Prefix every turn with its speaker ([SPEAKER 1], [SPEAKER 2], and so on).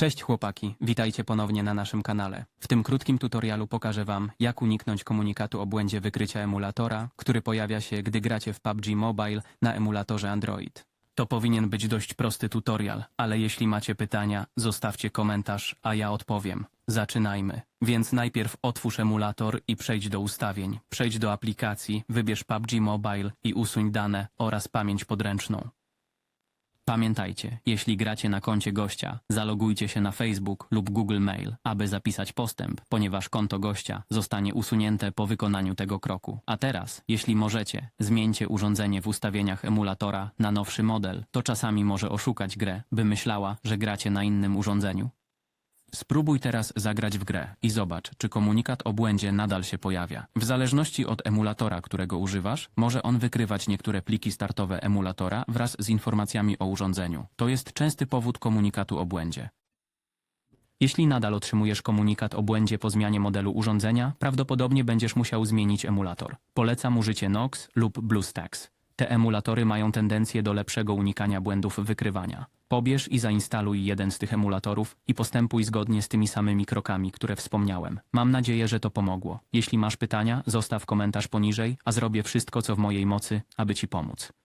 [SPEAKER 1] Cześć chłopaki, witajcie ponownie na naszym kanale. W tym krótkim tutorialu pokażę wam, jak uniknąć komunikatu o błędzie wykrycia emulatora, który pojawia się, gdy gracie w PUBG Mobile na emulatorze Android. To powinien być dość prosty tutorial, ale jeśli macie pytania, zostawcie komentarz, a ja odpowiem. Zaczynajmy. Więc najpierw otwórz emulator i przejdź do ustawień. Przejdź do aplikacji, wybierz PUBG Mobile i usuń dane oraz pamięć podręczną. Pamiętajcie, jeśli gracie na koncie gościa, zalogujcie się na Facebook lub Google Mail, aby zapisać postęp, ponieważ konto gościa zostanie usunięte po wykonaniu tego kroku. A teraz, jeśli możecie, zmieńcie urządzenie w ustawieniach emulatora na nowszy model. To czasami może oszukać grę, by myślała, że gracie na innym urządzeniu. Spróbuj teraz zagrać w grę i zobacz, czy komunikat o błędzie nadal się pojawia. W zależności od emulatora, którego używasz, może on wykrywać niektóre pliki startowe emulatora wraz z informacjami o urządzeniu. To jest częsty powód komunikatu o błędzie. Jeśli nadal otrzymujesz komunikat o błędzie po zmianie modelu urządzenia, prawdopodobnie będziesz musiał zmienić emulator. Polecam użycie Nox lub BlueStacks. Te emulatory mają tendencję do lepszego unikania błędów wykrywania. Pobierz i zainstaluj jeden z tych emulatorów i postępuj zgodnie z tymi samymi krokami, które wspomniałem. Mam nadzieję, że to pomogło. Jeśli masz pytania, zostaw komentarz poniżej, a zrobię wszystko, co w mojej mocy, aby Ci pomóc.